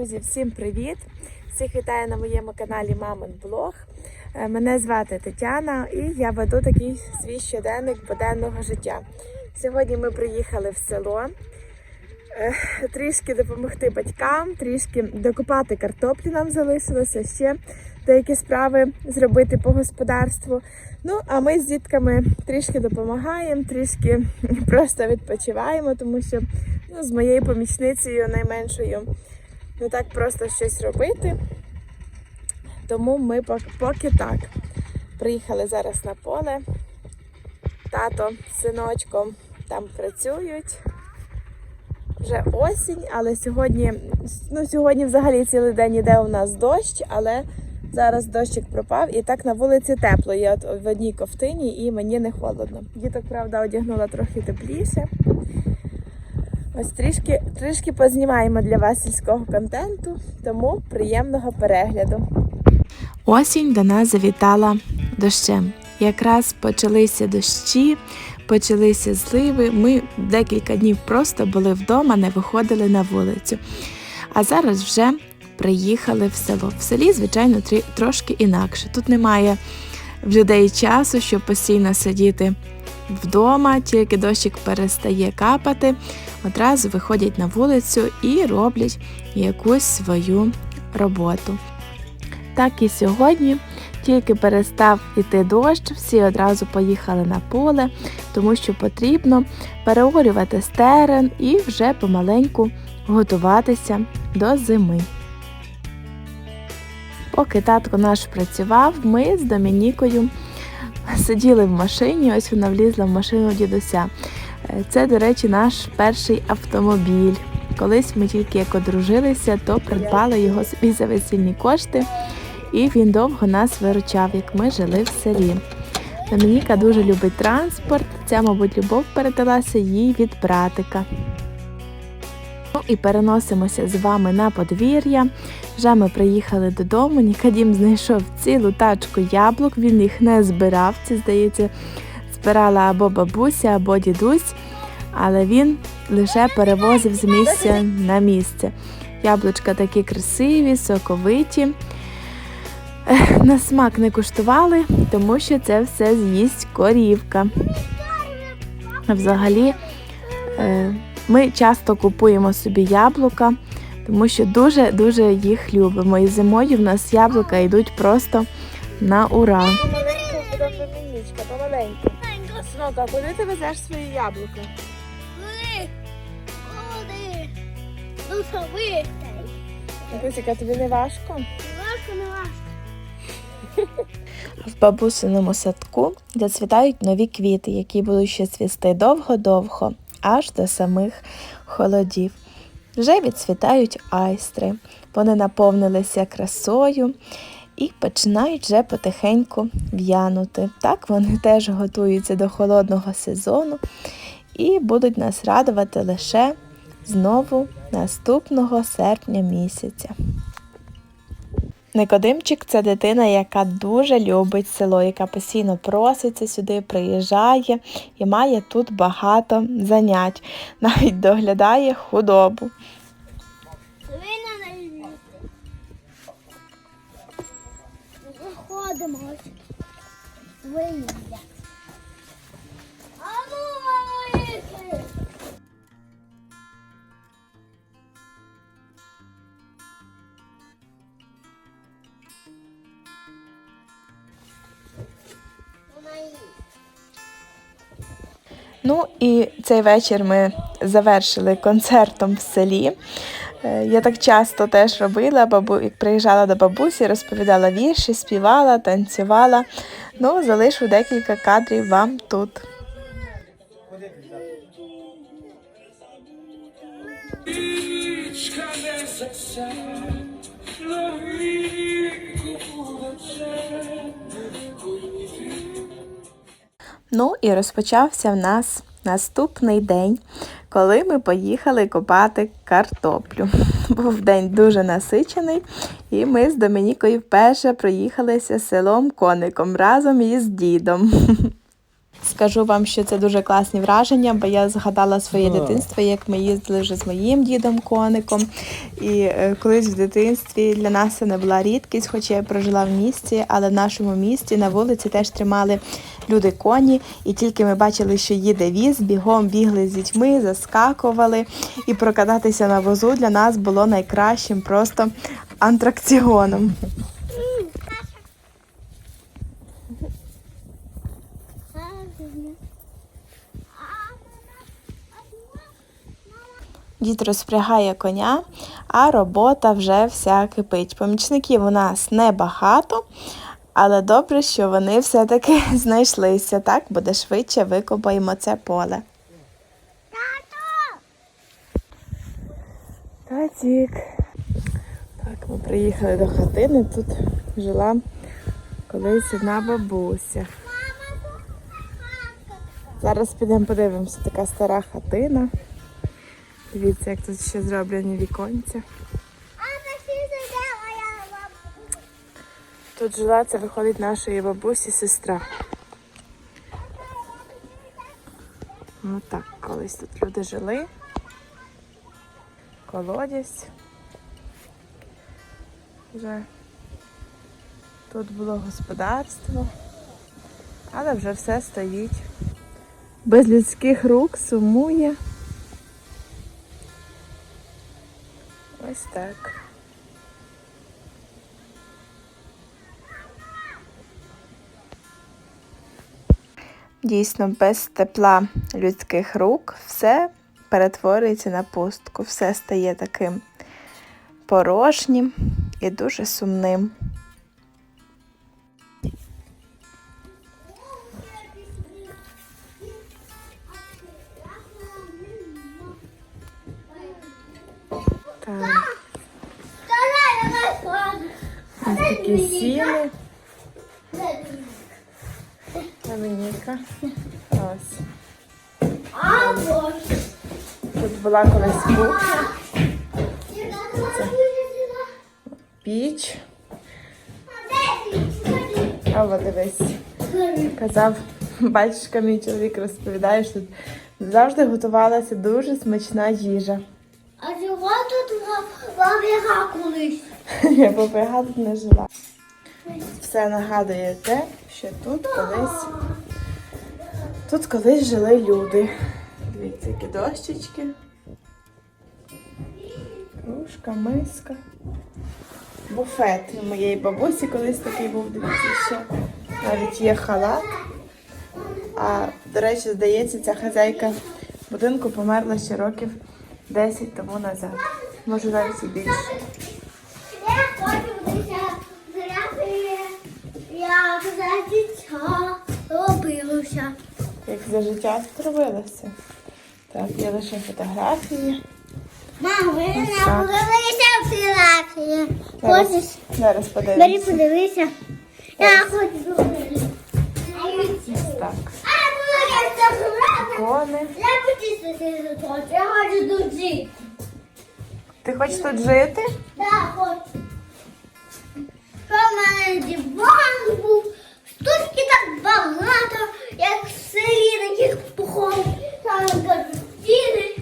Друзі, всім привіт! Всіх вітаю на моєму каналі Мамин Блог. Е, Мене звати Тетяна і я веду такий свій щоденник буденного життя. Сьогодні ми приїхали в село е, трішки допомогти батькам, трішки докопати картоплю нам залишилося ще деякі справи зробити по господарству. Ну, а ми з дітками трішки допомагаємо, трішки просто відпочиваємо, тому що ну, з моєю помічницею найменшою не так просто щось робити. Тому ми поки так. Приїхали зараз на поле. Тато з синочком там працюють. Вже осінь, але сьогодні, ну сьогодні взагалі цілий день іде у нас дощ, але зараз дощик пропав і так на вулиці тепло. Я в одній ковтині і мені не холодно. Діток, правда, одягнула трохи тепліше. Ось трішки, трішки познімаємо для вас сільського контенту, тому приємного перегляду. Осінь до нас завітала дощем. Якраз почалися дощі, почалися зливи. Ми декілька днів просто були вдома, не виходили на вулицю. А зараз вже приїхали в село. В селі, звичайно, трошки інакше. Тут немає в людей часу, щоб постійно сидіти вдома, тільки дощик перестає капати, одразу виходять на вулицю і роблять якусь свою роботу. Так і сьогодні, тільки перестав іти дощ, всі одразу поїхали на поле, тому що потрібно переорювати стерен і вже помаленьку готуватися до зими. Поки татко наш працював, ми з Домінікою сиділи в машині, ось вона влізла в машину дідуся. Е, Це, до речі, наш перший автомобіль. Колись ми тільки як одружилися, то придбали його собі за весільні кошти, і він довго нас виручав, як ми жили в селі. Домініка дуже любить транспорт, ця, мабуть, любов передалася їй від братика. Ну і переносимося з вами на подвір'я. Вже ми приїхали додому. Нікадім знайшов цілу тачку яблук, він їх не збирав. Це, здається, збирала або бабуся, або дідусь, але він лише перевозив з місця на місце. Яблучка такі красиві, соковиті. На смак не куштували, тому що це все з'їсть корівка. Взагалі, е, ми часто купуємо собі яблука, тому що дуже-дуже їх любимо. І зимою в нас яблука йдуть просто на ура. Помаленьку. Снока, куди ти везеш свої яблука? Ну що ви? Кусіка, тобі не важко? Важко, не важко. В бабусиному садку зацвітають нові квіти, які будуть ще цвісти довго-довго, аж до самих холодів. Вже відцвітають айстри, вони наповнилися красою і починають вже потихеньку в'янути. Так вони теж готуються до холодного сезону і будуть нас радувати лише знову наступного серпня місяця. Никодимчик це дитина, яка дуже любить село, яка постійно проситься сюди, приїжджає і має тут багато занять, навіть доглядає худобу. Заходимо ось. Ну і цей вечір ми завершили концертом в селі. Е, Я так часто теж робила, бабу, приїжджала до бабусі, розповідала вірші, співала, танцювала. Ну, залишу декілька кадрів вам тут. Річка несеться, Ну і розпочався в нас наступний день, коли ми поїхали копати картоплю. Був день дуже насичений, і ми з Домінікою вперше проїхалися селом коником разом із дідом. Скажу вам, що це дуже класні враження, бо я згадала своє дитинство, як ми їздили вже з моїм дідом коником. І е, колись в дитинстві для нас це не була рідкість, хоча я прожила в місті, але в нашому місті на вулиці теж тримали люди коні. І тільки ми бачили, що їде віз, бігом бігли з дітьми, заскакували. І прокататися на возу для нас було найкращим просто антракціоном. Дід розпрягає коня, а робота вже вся кипить. Помічників у нас небагато, але добре, що вони все-таки знайшлися. Так буде швидше викопаємо це поле. Татік. Так, ми приїхали до хатини. Тут жила колись одна бабуся. Зараз підемо подивимося, така стара хатина. Дивіться, як тут ще зроблені віконця. Тут жила, це виходить нашої бабусі сестра. Ну так, колись тут люди жили. Колодязь. Вже тут було господарство, але вже все стоїть. Без людських рук сумує. Ось так. Дійсно, без тепла людських рук все перетворюється на пустку, все стає таким порожнім і дуже сумним. Такі сіли. Домініка. Ось. Тут була колись кухня, піч. А от дивись. Казав, батюшка мій чоловік розповідає, що тут завжди готувалася дуже смачна їжа. А чого тут бабіга колись? Я попрягати тут не жила. Все нагадує те, що тут колись. Тут колись жили люди. Дивіться, які дощечки. Кружка, миска. Буфет у моєї бабусі колись такий був, дивіться, ще навіть є халат. А, до речі, здається, ця хазяйка будинку померла ще років 10 тому назад. Може навіть і більше. Як за дитя робилося. Як за життя тут робилося. Так, є лише фотографії. Мам, ви не так. подивися фотографії. Зараз, Хочеш? зараз Бери, подивимося. подивися. Я хочу зробити. Так. А, я це. Ікони. Я почистити тут хочу. Я хочу тут жити. Ти хочеш тут жити? Да, хочу. В мене диван був, стільки так багато, як в селі таких походів. Там картини,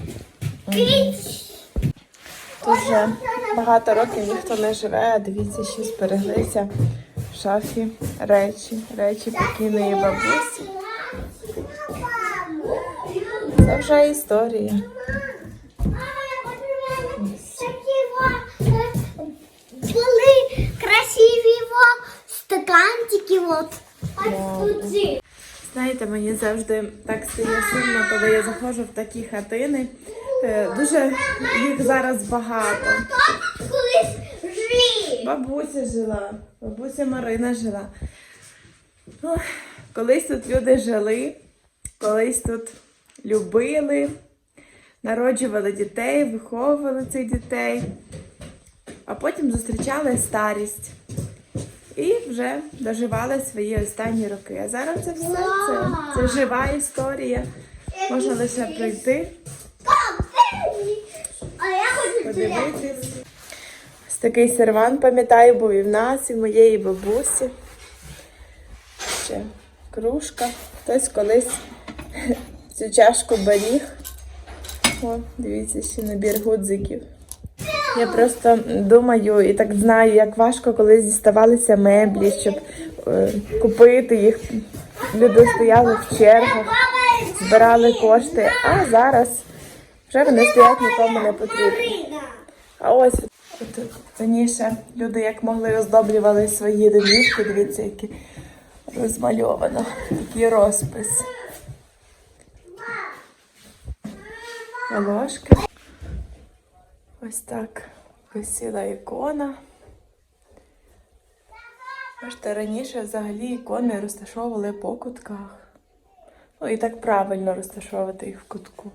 кіч. Тут вже багато років ніхто не живе, а дивіться, що збереглися в шафі речі, речі покійної бабусі. Це вже історія. Були красиві во, стаканчики от. Ось. Знаєте, мені завжди так стає сумно, коли я заходжу в такі хатини. Е, Дуже їх зараз багато. Бабуся жила, бабуся Марина жила. Ох, колись тут люди жили, колись тут любили, народжували дітей, виховували цих дітей, а потім зустрічали старість і вже доживали свої останні роки. А зараз це все це, це жива історія. Можна лише прийти, подивитись. Ось такий серван, пам'ятаю, був і в нас, і в моєї бабусі. Ще кружка. Хтось колись цю чашку беріг. О, дивіться, ще набір гудзиків. Я просто думаю і так знаю, як важко, коли діставалися меблі, щоб е, купити їх. Люди стояли в чергах, збирали кошти, а зараз вже вони стоять нікому не потрібні. А ось от раніше люди як могли оздоблювали свої домівки, дивіться, які розмальовано, такий розпис. Ложки. Ось так висіла ікона. Бачите, раніше взагалі ікони розташовували по кутках. Ну і так правильно розташовувати їх в кутку.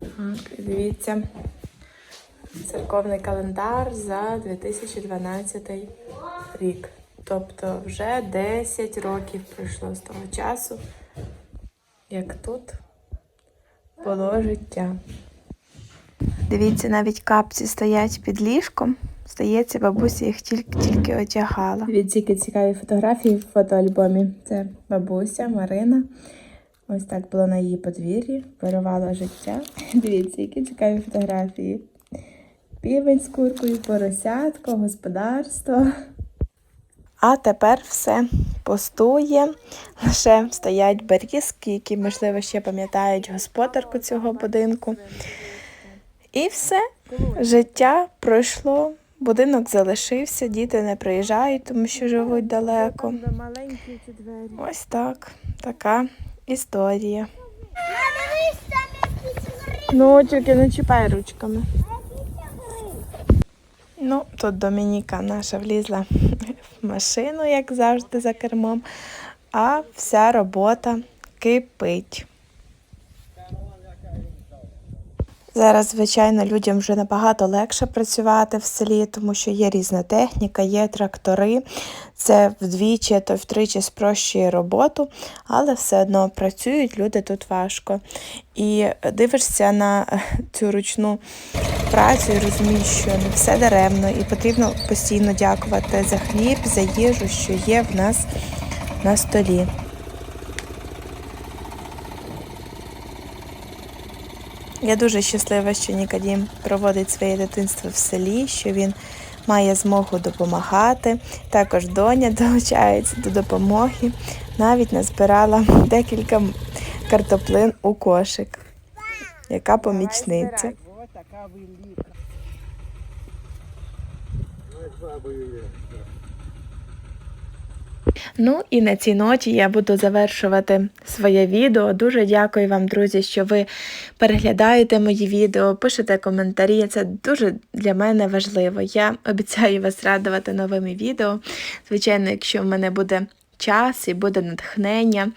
Так, дивіться. Церковний календар за 2012 рік. Тобто вже 10 років пройшло з того часу, як тут було життя. Дивіться, навіть капці стоять під ліжком. Здається, бабуся їх тільки, тільки одягала. Дивіться, які цікаві фотографії в фотоальбомі. Це бабуся Марина. Ось так було на її подвір'ї, вирувала життя. Дивіться, які цікаві фотографії. Півень з куркою, поросятко, господарство. А тепер все пустує. Лише стоять берізки, які, можливо, ще пам'ятають господарку цього будинку. І все. Життя пройшло, будинок залишився, діти не приїжджають, тому що живуть далеко. Ось так. Така історія. Ну, тільки не чіпай ручками. Ну, тут Домініка наша влізла в машину, як завжди, за кермом, а вся робота кипить. Зараз, звичайно, людям вже набагато легше працювати в селі, тому що є різна техніка, є трактори. Це вдвічі, то втричі спрощує роботу, але все одно працюють люди тут важко. І дивишся на цю ручну працю і розумієш, що не все даремно, і потрібно постійно дякувати за хліб, за їжу, що є в нас на столі. Я дуже щаслива, що Нікодім проводить своє дитинство в селі, що він має змогу допомагати. Також доня долучається до допомоги. Навіть назбирала декілька картоплин у кошик. Яка помічниця. Ось така. Ну і на цій ноті я буду завершувати своє відео. Дуже дякую вам, друзі, що ви переглядаєте мої відео, пишете коментарі. Це дуже для мене важливо. Я обіцяю вас радувати новими відео. Звичайно, якщо в мене буде час і буде натхнення.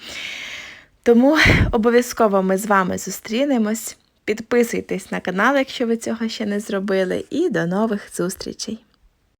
Тому обов'язково ми з вами зустрінемось. Підписуйтесь на канал, якщо ви цього ще не зробили, і до нових зустрічей!